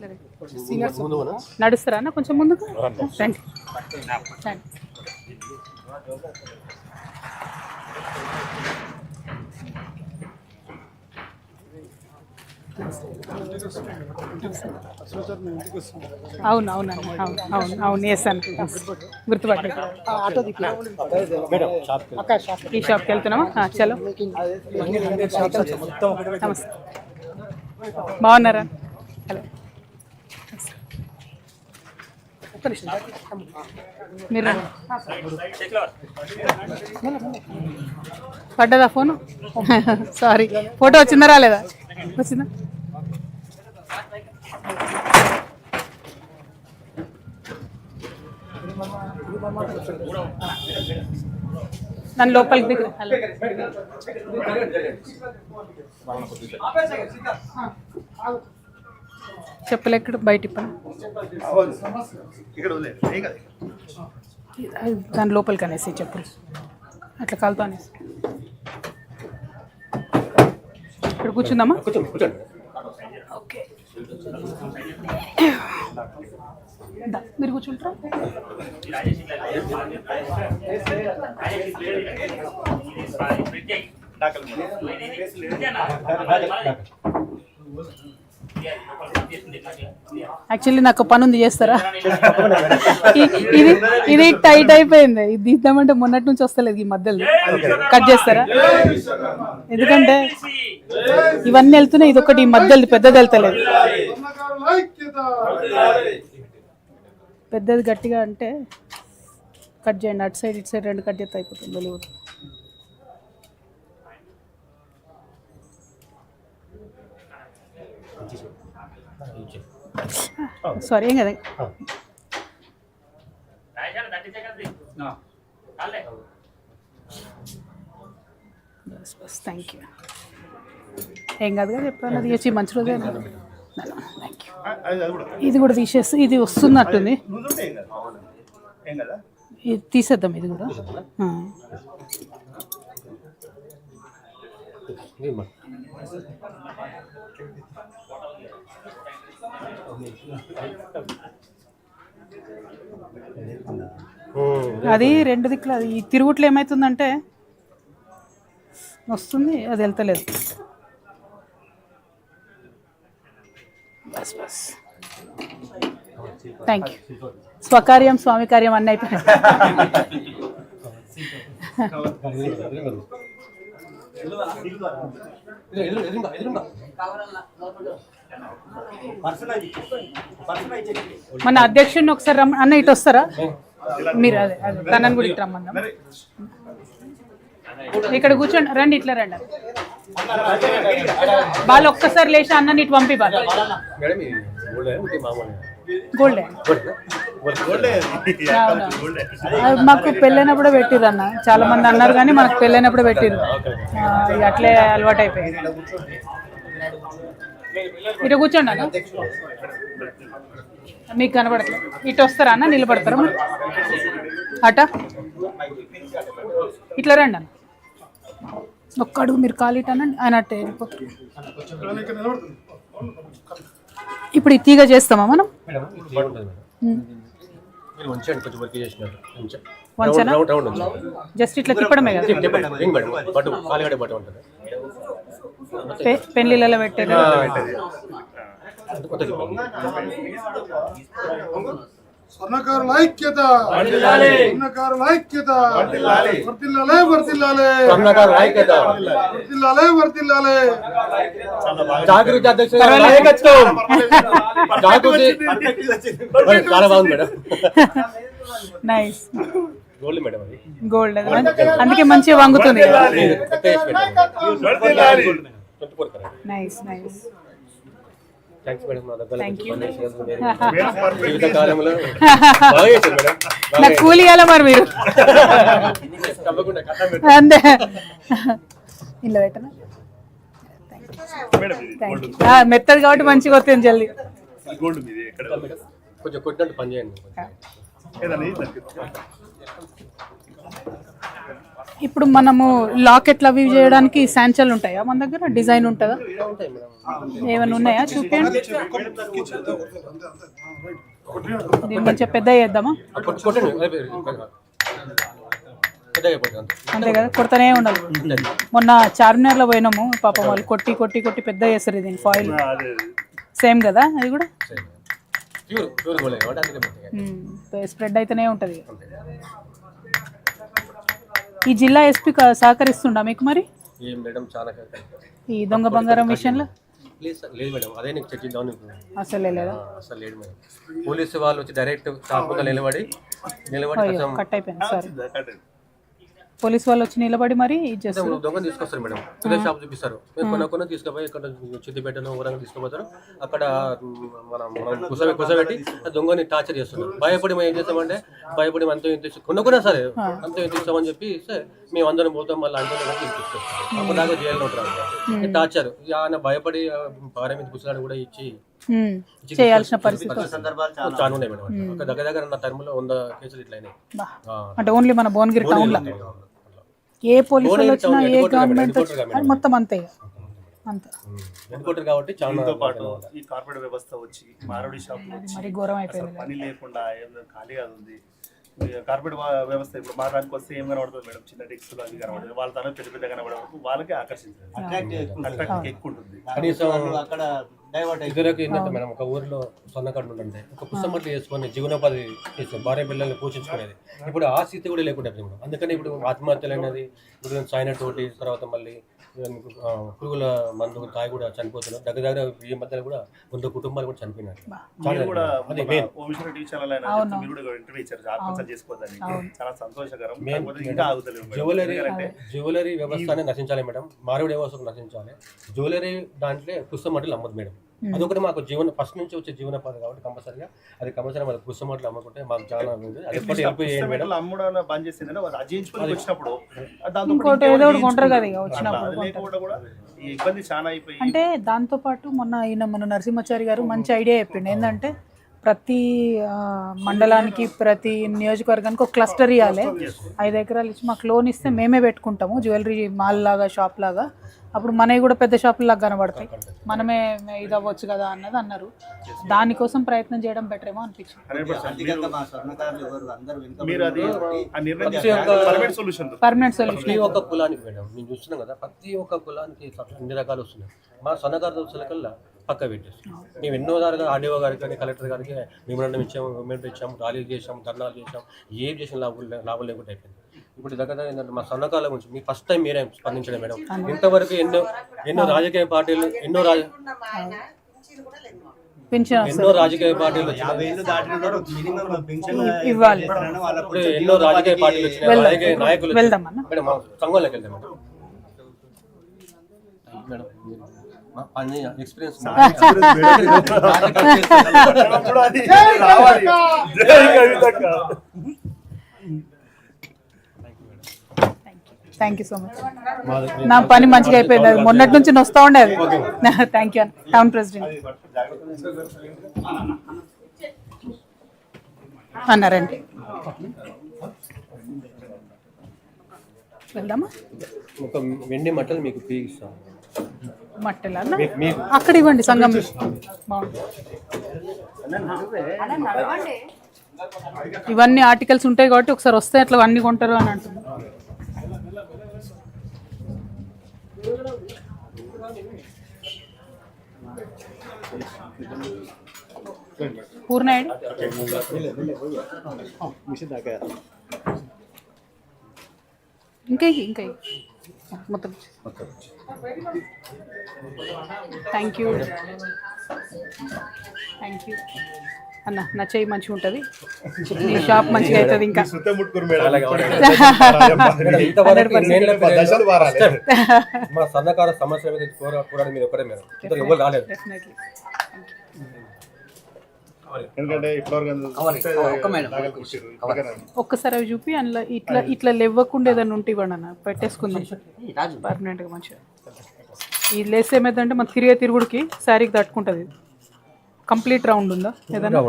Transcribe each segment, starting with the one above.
ఇట్లా. నడుస్తారా అన్న కొంచెం ముందుకు రండి రండి అవును అవును అన్న అవును అవును అవును ఎస్ అన్న గుర్తుపట్టి ఈ షాప్కి వెళ్తున్నామా చలో నమస్తే బాగున్నారా హలో ఒక్క నిమిషం. మీరు. పడ్డదా ఫోను? సారీ. ఫోటో వచ్చిందా రాలేదా? వచ్చిందా? నన్ను లోపలికి దిగు. హలో. చెప్పులు ఎక్కడ బయట దాని లోపలికి అనేసి చెప్పులు. అట్లా కాలుతో అనేసి. ఇక్కడ కూర్చుందామా? ఓకే. మీరు కూర్చుంటారా? యాక్చువల్లీ నాకు పని ఉంది చేస్తారా? ఇది ఇది టైట్ అయిపోయింది. ఇది తీద్దామంటే మొన్నటి నుంచి వస్తలేదు ఈ మధ్యలో. కట్ చేస్తారా? ఎందుకంటే ఇవన్నీ వెళ్తున్నాయి ఇది ఒకటి ఈ మధ్యలో పెద్దది వెళ్తలేదు. పెద్దది గట్టిగా అంటే కట్ చేయండి. అటు సైడ్ ఇటు సైడ్ రెండు కట్ చేస్తే అయిపోతుంది. సారీ ఏం కదా? బస్ బస్ థ్యాంక్ యూ ఏం కాదు కదా చెప్పాను? అది వచ్చి మంచి రోజే థ్యాంక్ యూ ఇది కూడా తీసేసి ఇది వస్తున్నట్టుంది. ఇది తీసేద్దాం ఇది కూడా. అది రెండు దిక్కులు అది ఈ తిరుగుట్లో ఏమవుతుందంటే వస్తుంది అది వెళ్తలేదు. Bus bus. థ్యాంక్ యూ స్వకార్యం స్వామి కార్యం అన్నీ అయిపోయింది మన అధ్యక్షుడిని ఒకసారి రమ్మ అన్న ఇటు వస్తారా? మీరు అదే అదే తనని కూడా ఇటు రమ్మందాం ఇక్కడ కూర్చోండి రండి ఇట్లా రండి. వాళ్ళు ఒక్కసారి లేచి అన్నని ఇటు పంపి బాగా ఇది గోల్డ్ మాకు పెళ్ళైనప్పుడే పెట్టిర్రు అన్న. చాలా మంది అన్నారు కానీ మనకు పెళ్ళైనప్పుడే ఆ, ఇక అట్లే అలవాటు అయిపోయింది ఇటు కూర్చోండి అన్న. మీకు కనబడట్లేదు ఇటు వస్తారా అన్న? నిలబడతారా? మరి? అట. ఇట్లా రండి అన్న. ఒక్క అడుగు మీరు కాలు ఇటు అనండి ఆయన అట్టే వెళ్ళిపోతారు. ఇప్పుడు ఈ తీగ చేస్తామా మనం? జస్ట్ ఇట్లా తిప్పడమే కదా. పెళ్ళిళ్ళలో పెట్టారు స్వర్ణకారుల ఐక్యత. స్వర్ణకారుల ఐక్యత. వర్తిల్లాలే వర్తిల్లాలే స్వర్ణకారు ఐక్యత. వర్తిల్లాలే వర్తిల్లాలే జాగృతి అధ్యక్షుడు జాగృతి చాలా బాగుంది మేడం. నైస్ గోల్డ్ మేడం అది. గోల్డ్ అందుకే మంచిగా వంగుతుంది. నైస్ నైస్ నాకు కూలి ఇవ్వాలా మరి మీరు. అంతే. ఇలా పెట్టనా? మెత్తది కాబట్టి మంచిగా వస్తుంది జల్దీ. గోల్డ్ మీది ఎక్కడ? కొంచెం కొట్టినట్టు పని చేయండి. ఇప్పుడు మనము లాకెట్లు అవి చేయడానికి శాంచల్ ఉంటాయా? మన దగ్గర డిజైన్ ఉంటుందా? ఏమైనా ఉన్నాయా? చూపించండి దీని కొంచెం పెద్ద చేద్దామా? అంతే కదా కొడతానే ఉండాలి. మొన్న చార్మినార్లో పోయినాము పాపం వాళ్ళు కొట్టి కొట్టి కొట్టి పెద్ద చేస్తారు దీని ఫాయిల్ సేమ్ కదా అది కూడా? ప్యూర్ ప్యూర్ గోలే కాబట్టి అందుకే పెద్దగా స్ప్రెడ్ అయితేనే ఉంటుంది. ఈ జిల్లా ఎస్పీ సహకరిస్తుండా మీకు మరి? ఈ మేడం చాలా కరెక్ట్. ఈ దొంగ బంగారం విషయంలో? లేదు సార్ లేదు మేడం అదే నీకు చర్చిద్దామని అసలే లేదా అసలు లేదు మేడం. పోలీసు వాళ్ళు వచ్చి డైరెక్ట్ ముందు నిలబడి నిలబడి కట్ అయిపోయింది సారీ పోలీస్ వాళ్ళు వచ్చి నిలబడి మరి దొంగ తీసుకొస్తారు మేడం. ఇదే షాప్ చూపిస్తారు. కొన్న తీసుకుపోయి ఇక్కడ చిత్తిపేటను ఊరంగా తీసుకుపోతారు. అక్కడ మనం మనం కుసబె కుసబెట్టి దొంగని టార్చర్ చేస్తున్నారు. భయపడి మేము ఏం చేస్తామంటే భయపడి అంత ఇంత ఇచ్చి- కొన్న కొన్నా సరే అంత ఇస్తామని చెప్పి ఇస్తే మేము అందరం పోతాం మళ్ళీ అంతా తీసుకొస్తాం. అప్పుడు దాకా జైల్లో ఉంటారు టార్చర్ ఇక ఆయన భయపడి భార్య మీద కుసలాడు కూడా ఇచ్చి చేయాల్సిన పరిస్థితి చాలా ఉన్నాయి మేడం. దగ్గర దగ్గర నా టర్మ్లో వంద కేసులు ఇట్లా అయినాయి. బా. ఆ. అంటే ఓన్లీ మన భువనగిరి టౌన్లో ఏ పోలీసు వాళ్ళు వచ్చినా ఏ గవర్నమెంట్ వచ్చినా మొత్తం అంతే కాబట్టి చాలా పాటు ఈ కార్పొరేట్ వ్యవస్థ వచ్చి మారడి షాపులు వచ్చి అయిపోయింది పని లేకుండా ఏదో ఖాళీగా ఉంది. ఈ కార్పొరేట్ వా- వ్యవస్థ ఇప్పుడు వస్తే ఏం కనబడుతుంది మేడం? చిన్న టెక్స్ అవి వాళ్ళ తన పెద్ద పెద్ద కనబడే వాళ్ళకే ఆకర్షించారు అట్రాక్ట్ ఎక్కువ ఉంటుంది. కనీసం అక్కడ డైవర్ట్ ఇదివరకు ఏంటంటే మేడం ఒక ఊరిలో సొన్నకట్టు ఉంటుండే. ఒక పుస్తమట్లు చేసుకొని జీవనోపాధి చేస్తాం భార్య పిల్లల్ని పోషించుకునేది. ఇప్పుడు ఆ స్థితి కూడా లేకుండా మేడం. అందుకని ఇప్పుడు ఆత్మహత్యలు అనేది ఇప్పుడు సైన తోటి తర్వాత మళ్ళీ పురుగుల మందు తాగి కూడా చనిపోతున్నారు. దగ్గర దగ్గర ఈ మధ్యలో కూడా వంద కుటుంబాలు కూడా చనిపోయినారు. చాలా కూడా అది మెయిన్ ఛానల్ మీరు కూడా ఇంటర్వ్యూ ఇచ్చారు. ఆత్మహత్య చేసుకోవద్దని చాలా సంతోషకరం. జ్యువెలరీ జ్యువెలరీ వ్యవస్థనే నశించాలి మేడం. మారవుడి వ్యవస్థను నశించాలి. జ్యువెలరీ దాంట్లో పుస్తమట్లు అమ్మదు మేడం. అదొకటి మాకు జీవన ఫస్ట్ నుంచి వచ్చే జీవనోపాధి కాబట్టి కంపల్సరిగా అది కంపల్సరీ మాకు పుస్తమట్లు అమ్ముకుంటే మాకు చాలా ఉంది అది ఒకటి హెల్ప్ చేయండి మేడం. అమ్మడం బంద్ వాళ్ళు అజయించుకొని వచ్చినప్పుడు దాంతో ఇంకోటి ఏదో ఒకటి కొంటారు కదా ఇక వచ్చినప్పుడు. అది లేకుండా కూడా ఈ ఇబ్బంది చాలా అయిపోయి అంటే దాంతో పాటు మొన్న ఈయన మన నరసింహాచారి గారు మంచి ఐడియా చెప్పిండు. ఏంటంటే ప్రతి మండలానికి ప్రతి నియోజకవర్గానికి ఒక క్లస్టర్ ఇవ్వాలి ఐదు ఎకరాలు ఇచ్చి మాకు లోన్ ఇస్తే మేమే పెట్టుకుంటాము జ్యువెలరీ మాల్ లాగా షాప్ లాగా. అప్పుడు మనవి కూడా పెద్ద షాపుల లాగా కనబడతాయి. మనమే ఇది అవ్వచ్చు కదా అన్నది అన్నారు. దానికోసం ప్రయత్నం చేయడం బెటర్ ఏమో అనిపించింది. 100% అందుకంటే మా స్వర్ణకారులు ఎవరు? అందరూ వెనుక మీరు అది ఆ నిర్ణయం ప్రతి ఒక్క- పర్మనెంట్ సొల్యూషన్ పర్మనెంట్ సొల్యూషన్ ప్రతి ఒక్క కులానికి మేడం మేము చూస్తున్నాం కదా ప్రతి ఒక్క కులానికి అన్ని రకాలు వస్తున్నాయి. మా సన్నకారు కల్లా పక్క పెట్టేస్తాం. మేము ఎన్నో దారుగా ఆర్డీఓ గారికి కానీ కలెక్టర్ గారికి మెమోరాండం ఇచ్చాము మెమోరాండం ఇచ్చాము ర్యాలీలు చేసాము ధర్నాలు చేసాం ఏం చేసిన లాభం లాభం లేకుండా అయిపోయింది. ఇప్పుడు దగ్గర ఏంటంటే మా సన్నకాల గురించి మీ ఫస్ట్ టైం మీరే స్పందించడం మేడం. ఇంతవరకు ఎన్నో ఎన్నో రాజకీయ పార్టీలు ఎన్నో రాజ ఎన్నో రాజకీయ పార్టీలు ఇవ్వాలి. ఇప్పుడు ఎన్నో రాజకీయ పార్టీలు వచ్చినాయి రాజకీయ నాయకులు మేడం సంఘంలోకి వెళ్దాం madam. Madam. Experience. Thank you so much నా పని మంచిగా అయిపోయింది. అది మొన్నటి నుంచి వస్తూ ఉండేది. థ్యాంక్ యూ టౌన్ ప్రెసిడెంట్ అన్నారండి వెళ్దామా? ఒక వెండి మట్టలు మీకు ఇస్తాం మట్టెలు అక్కడ ఇవ్వండి బాగుంది. ఇవన్నీ ఆర్టికల్స్ ఉంటాయి కాబట్టి ఒకసారి వస్తే అట్లా అన్ని కొంటారు అని అంటున్నారు పూర్ణాయుడు? ఇంకా ఇంకా థ్యాంక్ యూ థ్యాంక్ యూ అన్న నా చెయ్యి మంచిగా ఉంటుంది. నీ షాప్ మంచిగా అవుతుంది ఇంకా. సుత్తం ముట్టుకురు మేడం. చాలా కావాలి. మేడం, ఇంతవరకు ఇన్నేళ్ళ దశలు మారాలి. మా సన్నకార సమస్య మీద పోరాడి మీరు ఒక్కడే మేడం. ఇద్దరు ఎవరు రాలేదు. ఒక్కసారి అవి చూపి అందులో ఇట్లా ఇట్లా లేవ్వకుండా ఏదైనా ఉంటే ఇవ్వండి అన్న. పెట్టేసుకుందాం. పర్మనెంట్గా మంచిగా. ఈ లేస్ ఏమైందంటే మన తిరిగే తిరుగుడికి శారీకి తట్టుకుంటుంది కంప్లీట్ రౌండ్ ఉందా? ఏదైనా?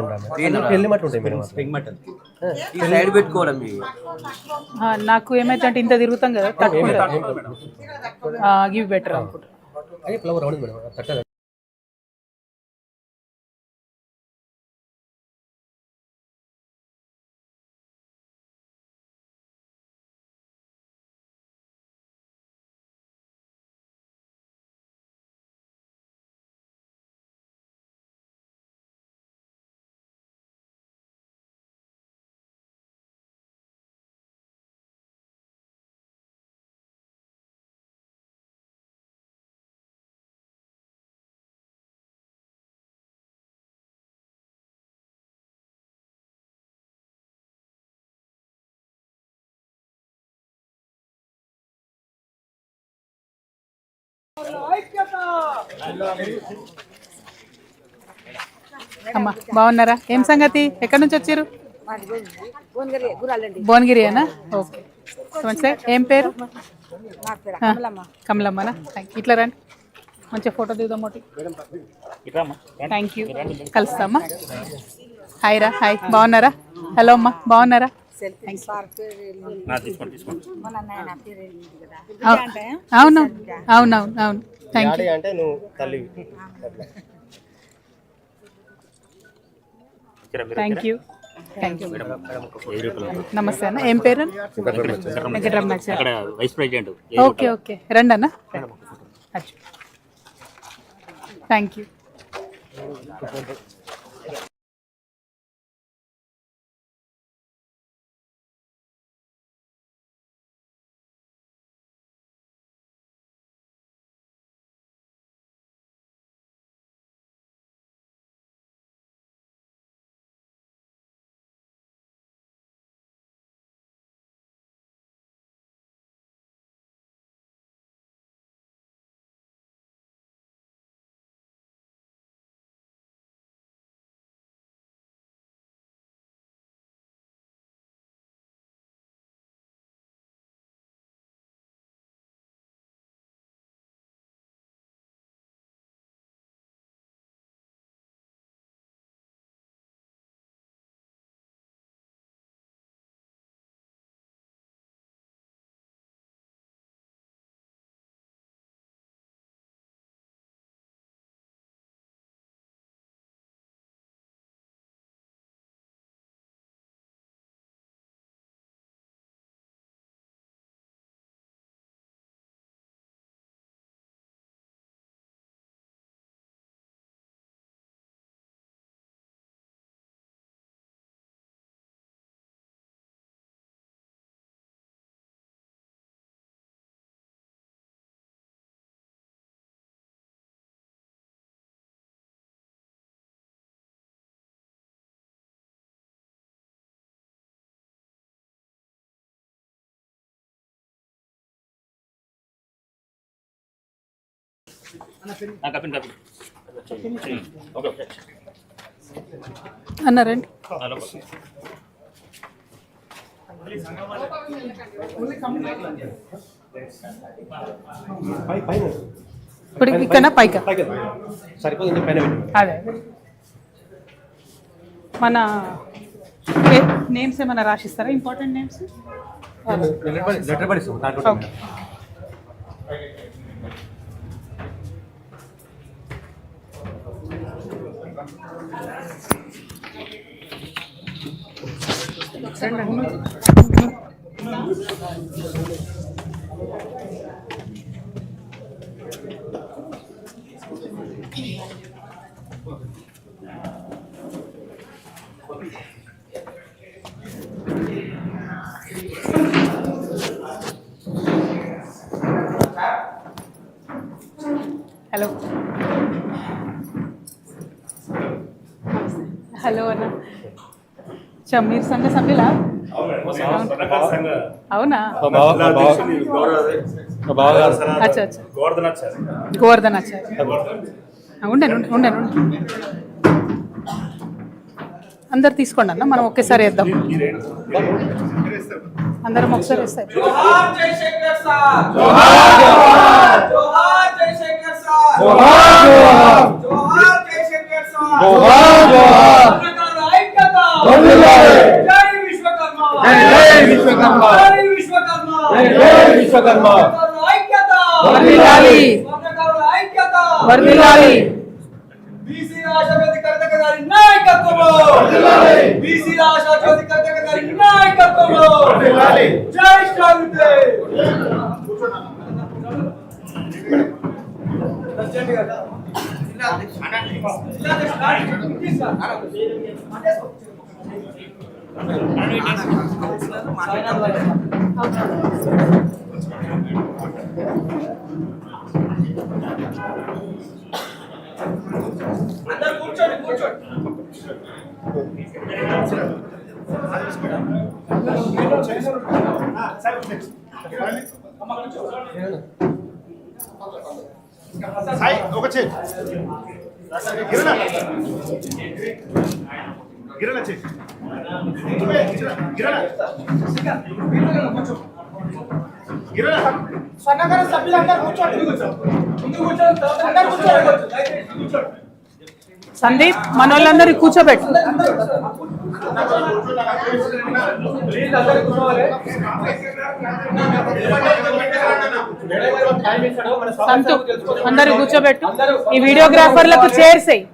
నాకు ఏమైతే అంటే ఇంత తిరుగుతాం కదా తట్టుకుంటా గివ్ బెటర్ అనుకుంటా. అమ్మా బాగున్నారా? ఏం సంగతి? ఎక్కడి నుంచి వచ్చారు? భువనగిరి అనా ఓకే సార్ ఏం పేరు? కమలమ్మనా? ఇట్లా రండి. మంచిగా ఫోటో దిగుదాం ఒకటి థ్యాంక్ యూ కలుస్తామా? హాయ్ రా హాయ్ బాగున్నారా? హలో అమ్మా బాగున్నారా? అవు- అవును అవునవును అవును. థ్యాంక్ యూ అంటే నువ్వు తల్లి. థ్యాంక్ యూ థ్యాంక్ యూ నమస్తే అన్న. ఏం పేరు? Venkataramanachari vice president. Okay okay. రండి అన్న థ్యాంక్ యూ కపిన్ కపిన్ అన్న రండి. ఇప్పుడు ఇక్కడ పైక. అదే. మన నేమ్స్ ఏమైనా రాసిస్తారా? Important names okay hello hello అన్న. చా మీరు సంఘ సభ్యులా? అవునా. అచ్చా అచ్చా. అందరు తీసుకోండి అన్న మనం ఒకేసారి వేద్దాం. అందరం ఒకసారి వేస్తారు విశ్వకర్మ. జై విశ్వకర్మ. వర్ధిల్లాలి. వర్ధిల్లాలి. బీసీ రాష్ట్ర కర్తక గారి నాయకత్వంలో వర్ధిల్లాలి. బీసీ రాష్ట్ర కర్తక గారి జిల్లా అధ్యక్షుడు జిల్లా అధ్యక్షుడు అందరు కూర్చోండి కూర్చోండి సాయి ఒక చేయి గిరణ గిరణ చేయి గిరణ. సభ్యులందరూ కూర్చోండి. సందీప్ మన వాళ్ళందరూ కూర్చోబెట్టు. ప్లీజ్ అందరూ కూర్చోవాలి. సంతు అందరూ కూర్చోబెట్టు. ఈ వీడియోగ్రాఫర్లకు చైర్స్ అయ్యి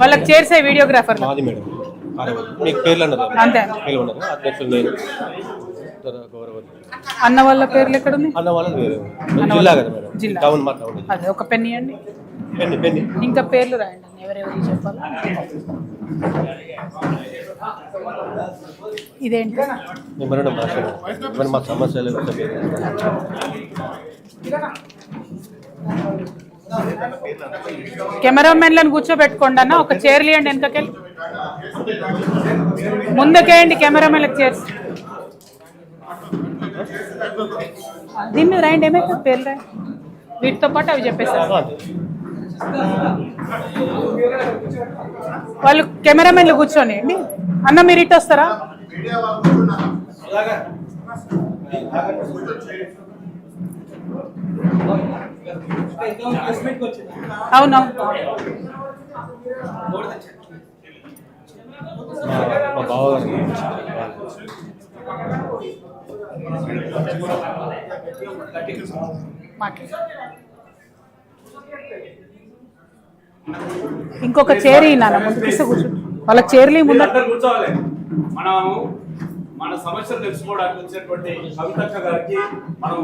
వాళ్ళకి చైర్స్ అయ్యి వీడియోగ్రాఫర్లు మాది మేడం. మీకు పేర్లు అన్నారు అంతే. పేర్లు ఉన్నారు అధ్యక్షులు నేను అన్న వాళ్ళ పేర్లు ఎక్కడుంది అన్న వాళ్ళది వేరే. జిల్లా కదా మేడం. జిల్లా. టౌన్ మా టౌన్. అదే ఒక పెన్ ఇవ్వండి. పెన్ని ఇంకా పేర్లు రాయండి ఎవరెవరు చెప్పాలి. ఇదేంటి? నిమ్మరణం మరి మా సమస్యలు కెమెరామెన్లను కూర్చోబెట్టుకోండి అన్న ఒక చైర్లు ఇవ్వండి వెనకకెళ్ళి. ముందుకేయండి కెమెరామెన్లకు చైర్స్ దీని మీద రాయండి ఏమైతే పేర్లు రాయండి. వీటితో పాటు అవి చెప్పేసారు వాళ్ళు కెమెరామెన్లు కూర్చొని అండి అన్న మీరు ఇటు వస్తారా? అవునవును మా- మా బావగారు మాట్లాడు ఇంకొక చైర్ నాన్న ముందు వాళ్ళ చైర్లు ముందు అందరు కూర్చోవాలి. మనము మన సమస్యలు తెలుసుకోవడానికి వచ్చినటువంటి కవితక్క గారికి మనం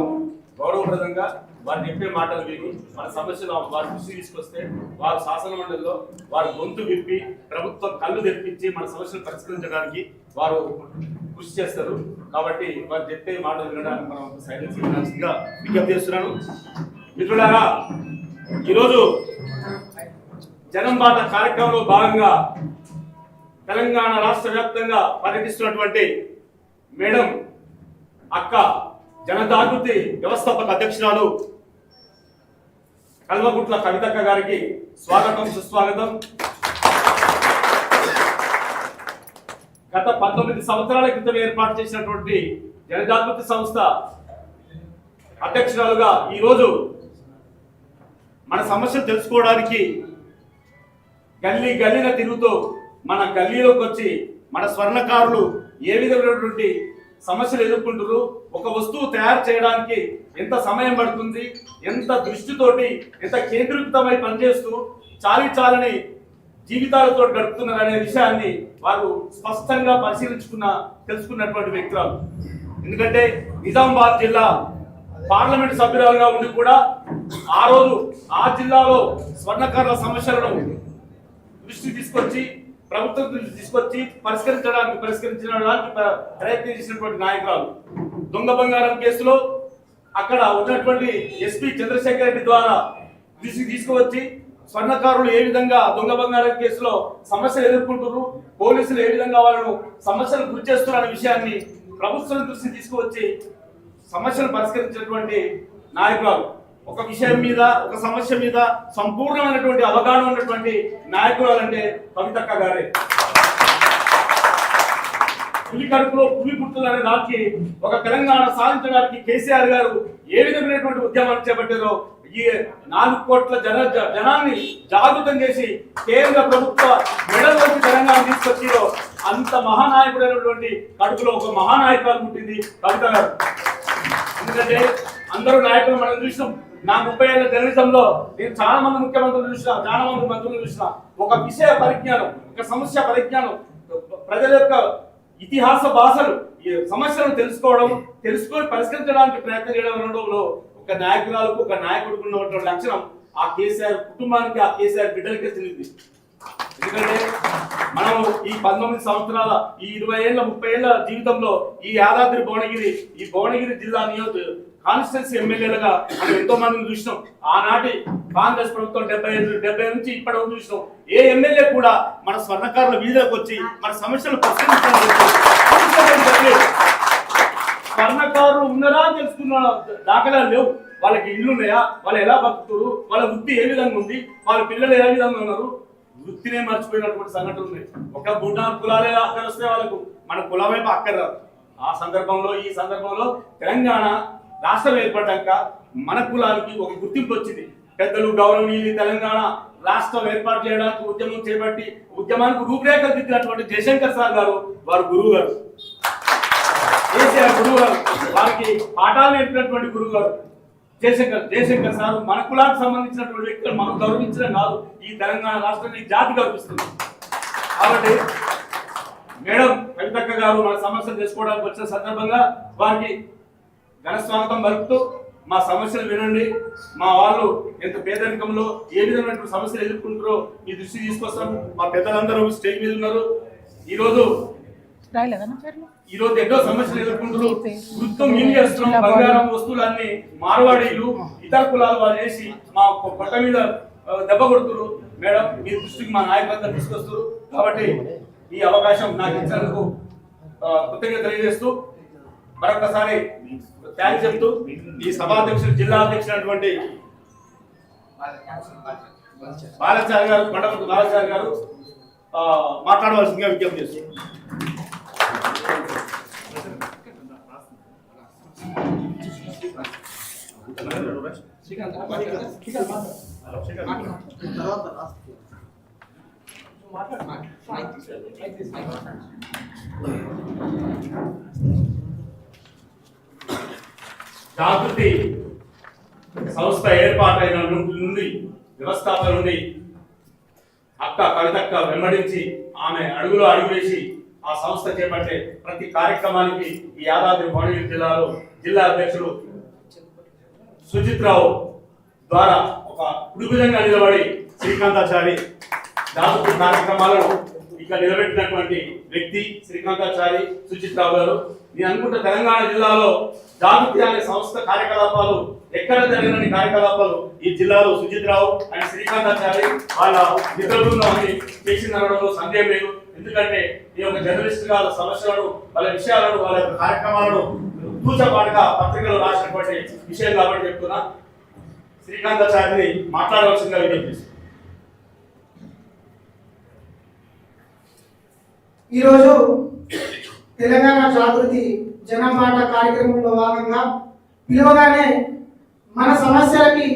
గౌరవప్రదంగా వారు చెప్పే మాటలు విని. మన సమస్యలు వారి దృష్టి తీసుకొస్తే వారు శాసన మండలిలో వారి గొంతు విప్పి ప్రభుత్వం కళ్ళు తెప్పించి మన సమస్యలు పరిష్కరించడానికి వారు కృషి చేస్తారు. కాబట్టి వారు చెప్పే మాటలు వినడానికి మనం సైలెన్స్ వినాల్సిందిగా విజ్ఞప్తి చేస్తున్నాను. మిత్రులారా ఈరోజు జనం బాట కార్యక్రమంలో భాగంగా తెలంగాణ రాష్ట్ర వ్యాప్తంగా పర్యటిస్తున్నటువంటి మేడం అక్క జనజాగృతి వ్యవస్థాపక అధ్యక్షురాలు కల్వగుట్ల కవితక్క గారికి స్వాగతం సుస్వాగతం. గత పంతొమ్మిది సంవత్సరాల క్రితం ఏర్పాటు చేసినటువంటి జనజాగృతి సంస్థ అధ్యక్షురాలుగా ఈరోజు మన సమస్యలు తెలుసుకోవడానికి గల్లీ గల్లీన తిరుగుతూ మన గల్లీలోకి వచ్చి మన స్వర్ణకారులు ఏ విధమైనటువంటి సమస్యలు ఎదుర్కొంటారు ఒక వస్తువు తయారు చేయడానికి ఎంత సమయం పడుతుంది ఎంత దృష్టితోటి ఎంత కేంద్రీకృతమై పనిచేస్తూ చాలి చాలని జీవితాలతో గడుపుతున్నారు అనే విషయాన్ని వారు స్పష్టంగా పరిశీలించుకున్న తెలుసుకున్నటువంటి వ్యక్తులు ఎందుకంటే నిజామాబాద్ జిల్లా పార్లమెంట్ సభ్యురాలుగా ఉండి కూడా ఆ రోజు ఆ జిల్లాలో స్వర్ణకారుల సమస్యలను దృష్టి తీసుకొచ్చి ప్రభుత్వం దృష్టి తీసుకొచ్చి పరిష్కరించడానికి పరిష్కరించడానికి ప్ర- ప్రయత్నం చేసినటువంటి నాయకురాలు. దొంగ బంగారం కేసులో అక్కడ ఉన్నటువంటి ఎస్పీ చంద్రశేఖర్ రెడ్డి ద్వారా తీసుకువచ్చి స్వర్ణకారులు ఏ విధంగా దొంగ బంగారం కేసులో సమస్యలు ఎదుర్కొంటున్నారు పోలీసులు ఏ విధంగా వాళ్ళు సమస్యలు గురి చేస్తున్నారు అనే విషయాన్ని ప్రభుత్వం దృష్టి తీసుకువచ్చి సమస్యలు పరిష్కరించినటువంటి నాయకురాలు. ఒక విషయం మీద ఒక సమస్య మీద సంపూర్ణమైనటువంటి అవగాహన ఉన్నటువంటి నాయకులు అంటే కవితక్క గారే. పులి కడుపులో పులి పుట్టులనే దానికి ఒక తెలంగాణ సాధించడానికి కేసీఆర్ గారు ఏ విధమైనటువంటి ఉద్యమాన్ని చేపట్టారో ఈ నాలుగు కోట్ల జన జ- జనాన్ని జాగృతం చేసి కేంద్ర ప్రభుత్వ మెడలోకి తెలంగాణ తీసుకొచ్చిరో అంత మహానాయకుడైనటువంటి కడుపులో ఒక మహానాయకురాలు పుట్టింది కవిత గారు. ఎందుకంటే అందరూ నాయకులు మనం చూసినాం. నా ముప్పై ఏళ్ళ జర్నలిజంలో నేను చాలా మంది ముఖ్యమంత్రులు చూసిన చాలా మంది మంత్రులు చూసిన ఒక విషయ పరిజ్ఞానం ఒక సమస్య పరిజ్ఞానం ప్రజల యొక్క ఇతిహాస భాషలు ఈ సమస్యలను తెలుసుకోవడం తెలుసుకొని పరిష్కరించడానికి ప్రయత్నం చేయడం అనడంలో ఒక నాయకురాలకు ఒక నాయకుడికి ఉన్నటువంటి లక్షణం ఆ కేసీఆర్ కుటుంబానికి ఆ కేసీఆర్ బిడ్డలకే తెలియదు ఎందుకంటే మనం ఈ పంతొమ్మిది సంవత్సరాల ఈ ఇరవై ఏళ్ళ ముప్పై ఏళ్ళ జీవితంలో ఈ యాదాద్రి భువనగిరి ఈ భువనగిరి జిల్లా నియోజక కాన్స్టిట్యున్సీ ఎమ్మెల్యేలుగా మనం ఎంతో మందిని చూసినాం. ఆనాటి కాంగ్రెస్ ప్రభుత్వం డెబ్బై ఐదు డెబ్బై నుంచి ఇప్పటి వరకు చూసినాం. ఏ ఎమ్మెల్యే కూడా మన స్వర్ణకారుల వీధిలోకి వచ్చి మన సమస్యలు స్వర్ణకారులు ఉన్నారా అని తెలుసుకున్న దాఖలాలు లేవు. వాళ్ళకి ఇల్లు ఉన్నాయా? వాళ్ళు ఎలా బతుకుతారు? వాళ్ళ వృత్తి ఏ విధంగా ఉంది? వాళ్ళ పిల్లలు ఏ విధంగా ఉన్నారు? వృత్తినే మర్చిపోయినటువంటి సంఘటనలు ఉన్నాయి. ఒక గుడ్డ కులాలే అక్కడ వస్తే వాళ్ళకు మన కులం వైపు అక్కర రాదు. ఆ సందర్భంలో ఈ సందర్భంలో తెలంగాణ రాష్ట్రం ఏర్పడ్డాక మన కులానికి ఒక గుర్తింపు వచ్చింది. పెద్దలు గౌరవనీయులు తెలంగాణ రాష్ట్రం ఏర్పాటు చేయడానికి ఉద్యమం చేపట్టి ఉద్యమానికి రూపురేఖలు దిద్దినటువంటి జయశంకర్ సార్ గారు వారు గురువు గారు కేసీఆర్ గురువు గారు వారికి పాఠాలు నేర్పినటువంటి గురువు గారు జయశంకర్ జయశంకర్ సార్ మన కులానికి సంబంధించినటువంటి వ్యక్తులు మనం గౌరవించడం కాదు ఈ తెలంగాణ రాష్ట్రానికి జాతి గౌరవిస్తుంది. కాబట్టి మేడం కవితక్క గారు మన సమస్యలు తెలుసుకోవడానికి వచ్చిన సందర్భంగా వారికి ఘన స్వాగతం పలుకుతూ మా సమస్యలు వినండి. మా వాళ్ళు ఎంత పేదరికంలో ఏ విధమైనటువంటి సమస్యలు ఎదుర్కొంటారో మీ దృష్టి తీసుకొస్తాం. మా పెద్దలందరూ స్టేజ్ మీద ఉన్నారు. ఈరోజు రాయలేదా నా పేర్లు? ఈ రోజు ఎన్నో సమస్యలు ఎదుర్కొంటున్నారు వృత్తం ఏం చేస్తున్నాం. బంగారం వస్తువులన్నీ మార్వాడీలు ఇతర కులాలు వాళ్ళు చేసి మా పొట్ట మీద దెబ్బ కొడుతున్నారు. మేడం మీ దృష్టికి మా నాయకులంతా తీసుకొస్తారు కాబట్టి ఈ అవకాశం నాకు ఇచ్చినందుకు ఆ, కృతజ్ఞత తెలియజేస్తూ మరొకసారి థ్యాంక్స్ చెప్తూ ఈ సభాధ్యక్షుడు జిల్లా అధ్యక్షుడైనటువంటి బాలాచార్య గారు మండపతి బాలాచార్య గారు మాట్లాడవలసిందిగా విజ్ఞప్తి చేస్తున్నారు జాగృతి సంస్థ ఏర్పాటైన నుండి వ్యవస్థాపన నుండి అక్క కవితక్క వెంబడించి ఆమె అడుగులో అడుగులేసి ఆ సంస్థ చేపట్టే ప్రతి కార్యక్రమానికి ఈ యాదాద్రి భువనగిరి జిల్లాలో జిల్లా అధ్యక్షుడు సుజిత్ రావు ద్వారా ఒక ఉడుగుజంగా నిలబడి శ్రీకాంతాచారి దాదాపు కార్యక్రమాలను ఇక్కడ నిలబెట్టినటువంటి వ్యక్తి శ్రీకాంతాచారి సుచిత్ రావు గారు. నేను అనుకుంటే తెలంగాణ జిల్లాలో జాగృతి అనే సంస్థ కార్యకలాపాలు ఎక్కడ జరిగిన కార్యకలాపాలు ఈ జిల్లాలో సుజిత్ రావు అండ్ శ్రీకాంతాచారి వాళ్ళ మిత్ర బృందాన్ని చేసిందనడంలో సందేహం లేదు. ఎందుకంటే ఈ యొక్క జర్నలిస్ట్ వాళ్ళ సమస్యలను వాళ్ళ విషయాలను వాళ్ళ యొక్క కార్యక్రమాలను తూచపాటుగా పత్రికలు రాసినటువంటి విషయం కాబట్టి చెప్తున్నా. శ్రీకాంతాచారిని మాట్లాడవలసిందిగా విజ్ఞప్తి ఈరోజు తెలంగాణ జాగృతి జనపాట కార్యక్రమంలో భాగంగా పిలువగానే మన సమస్యలకి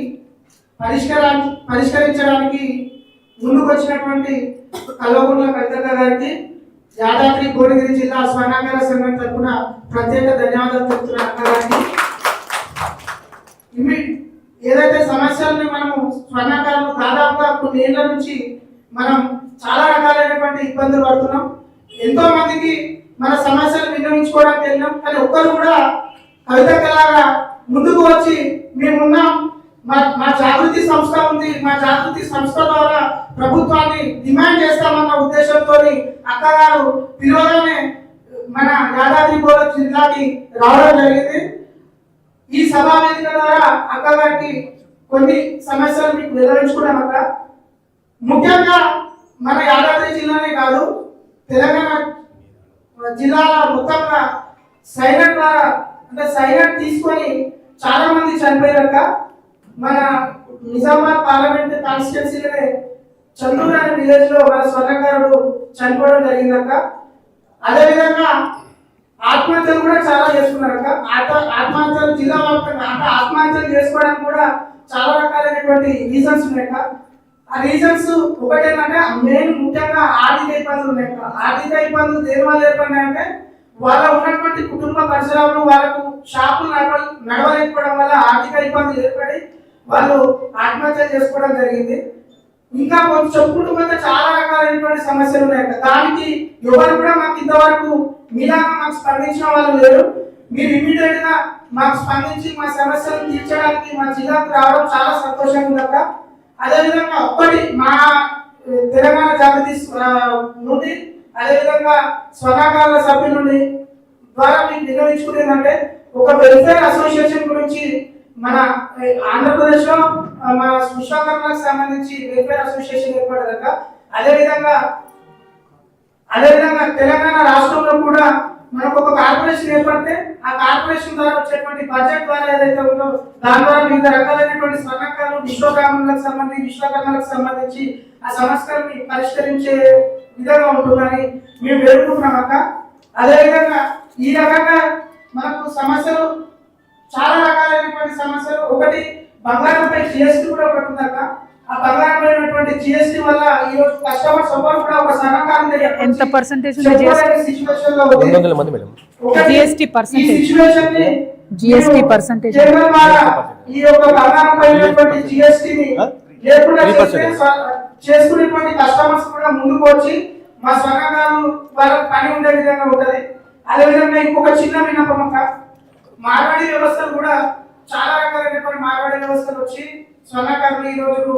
పరిష్కారా పరిష్కరించడానికి ముందుకొచ్చినటువంటి కల్వకుంట్ల కవితక్క గారికి యాదాద్రి భువనగిరి జిల్లా స్వర్ణాకర సంఘం తరఫున ప్రత్యేక ధన్యవాదాలు చెప్తున్న అక్క గారికి. ఇవి- ఏదైతే సమస్యల్ని మనము స్వర్ణకారులు దాదాపుగా కొన్ని ఏళ్ళ నుంచి మనం చాలా రకాలైనటువంటి ఇబ్బందులు పడుతున్నాం. ఎంతో మందికి మన సమస్యలు విన్నవించుకోవడానికి వెళ్ళినాం కానీ ఒక్కరు కూడా కవితలాగా ముందుకు వచ్చి మేమున్నాం. మా మా జాగృతి సంస్థ ఉంది. మా జాగృతి సంస్థ ద్వారా ప్రభుత్వాన్ని డిమాండ్ చేస్తామన్న ఉద్దేశంతో అక్కగారు పిలువగానే మన యాదాద్రి భువనగిరి జిల్లాకి రావడం జరిగింది. ఈ సభా వేదిక ద్వారా అక్కగారికి కొన్ని సమస్యలు మీకు వివరించుకున్నాం అక్క ముఖ్యంగా మన యాదాద్రి జిల్లానే కాదు తెలంగాణ జిల్లాల మొత్తంగా సైలెంట్ ద్వారా అంటే సైలెంట్ తీసుకొని చాలా మంది చనిపోయారక్క. మన నిజామాబాద్ పార్లమెంట్ కాన్స్టిట్యున్సీలోనే చంద్రూరు అనే విలేజ్లో మన స్వర్ణకారుడు చనిపోవడం జరిగిందక్క. అదేవిధంగా ఆత్మహత్యలు కూడా చాలా చేసుకున్నారు అక్క ఆత్మ ఆత్మహత్యలు జిల్లా వ్యాప్తంగా అంటే ఆత్మహత్యలు చేసుకోవడానికి కూడా చాలా రకాలైనటువంటి రీజన్స్ ఉన్నాయి ఆ రీజన్స్ ఒకటేంటంటే మెయిన్ ముఖ్యంగా ఆర్థిక ఇబ్బందులు ఉన్నాయి. ఆర్థిక ఇబ్బందులు దేని వల్ల ఏర్పడినాయంటే వాళ్ళ ఉన్నటువంటి కుటుంబ పరిసరాలు వాళ్ళకు షాపులు నడవ నడవలేకపోవడం వల్ల ఆర్థిక ఇబ్బందులు ఏర్పడి వాళ్ళు ఆత్మహత్య చేసుకోవడం జరిగింది. ఇంకా కొంచెం చెప్పుకుంటూ చాలా రకాలైనటువంటి సమస్యలు ఉన్నాయి. దానికి ఎవరు కూడా మాకు ఇంతవరకు మీలాగా మాకు స్పందించిన వాళ్ళు లేరు. మీరు ఇమీడియట్గా మాకు స్పందించి మా సమస్యలను తీర్చడానికి మా జిల్లాకు రావడం చాలా సంతోషంగా ఉంది అదేవిధంగా ఒక్కటి మా తెలంగాణ జాతీ నుండి అదేవిధంగా స్వరాకాల సభ్యుల నుండి ద్వారా మీకు నిర్వహించుకునేదంటే ఒక వెల్ఫేర్ అసోసియేషన్ గురించి మన ఆంధ్రప్రదేశ్లో మన విశ్వకర్మలకు సంబంధించి వెల్ఫేర్ అసోసియేషన్ ఏర్పడదక అదేవిధంగా అదేవిధంగా తెలంగాణ రాష్ట్రంలో కూడా మనకు ఒక కార్పొరేషన్ ఏర్పడితే ఆ కార్పొరేషన్ ద్వారా వచ్చేటువంటి బడ్జెట్ ద్వారా ఏదైతే ఉందో దాని ద్వారా వివిధ రకాలైనటువంటి సమకాలు విశ్వకర్మలకు సంబంధించి విశ్వకర్మలకు సంబంధించి ఆ సమస్యల్ని పరిష్కరించే విధంగా ఉంటుందని మేము వేడుకుంటున్నాం అక్క. అదేవిధంగా ఈ రకంగా మనకు సమస్యలు చాలా రకాలైనటువంటి సమస్యలు ఒకటి బంగారంపై జిఎస్టీ కూడా ఒకటి ఉందక్క. ఆ జిఎస్టీ వల్ల ఈ రోజు కస్టమర్స్ ఎవరు కూడా ఒక సన్నకారం ఎంత GST? సిచ్యువేషన్లో ఉంది. వందల మంది మేడం. ఈ percentage. situation ని మీరు percentage. కేంద్రం ద్వారా ఈ యొక్క బంగారంపై ఉన్నటువంటి జిఎస్టీ ని లేకుండా చేసుకునేటువంటి కస్టమర్స్ కూడా ముందుకు వచ్చి మా స్వర్ణకారులు వాళ్ళకి పని ఉండే విధంగా ఉంటది. అదేవిధంగా ఇంకొక చిన్న విన్నపం మార్వాడి వ్యవస్థలు కూడా చాలా రకాలైనటువంటి మార్వాడి వ్యవస్థలు వచ్చి స్వర్ణకారులు ఈ రోజు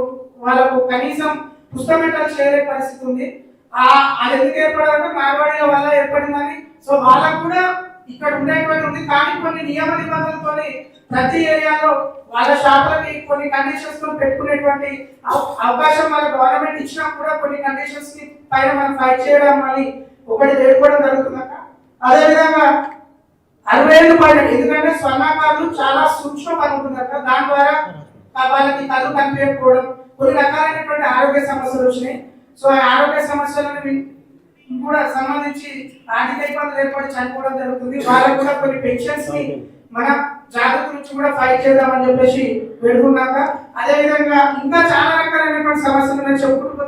వాళ్ళకు కనీసం పుస్తమెట్టలు చేయలే పరిస్థితి ఉంది. ఆ అది ఎందుకు ఏర్పడాలంటే మార్వాడీల వల్ల ఏర్పడిందని. సో వాళ్ళకు కూడా ఇక్కడ ఉండేటువంటి ఉంది. కానీ కొన్ని నియమ నిబంధనలతోని ప్రతి ఏరియాలో వాళ్ళ షాపులకి కొన్ని కండిషన్స్తో పెట్టుకునేటువంటి అవకాశం మన గవర్నమెంట్ ఇచ్చినా కూడా కొన్ని కండిషన్స్కి పైన మనం ఫైట్ చేయడం అని ఒకటి వేడుకోవడం జరుగుతుందట అదేవిధంగా అరవై ఏళ్ళు పైన ఎందుకంటే స్వర్ణాకారులు చాలా సూక్ష్మ పని దాని ద్వారా వాళ్ళకి కళ్ళు కనిపించకపోవడం కొన్ని రకాలైనటువంటి ఆరోగ్య సమస్యలు వచ్చినాయి. సో ఆ ఆరోగ్య సమస్యలను కూడా సంబంధించి ఆర్థిక ఇబ్బందులు ఏర్పడి చనిపోవడం జరుగుతుంది. వాళ్ళకు కూడా కొన్ని పెన్షన్స్ని మన జాగ్రత్త నుంచి కూడా ఫైట్ చేద్దామని చెప్పేసి వేడుకున్నాక అదేవిధంగా ఇంకా చాలా రకాలైనటువంటి సమస్యలు నేను చెప్పుకుంటూ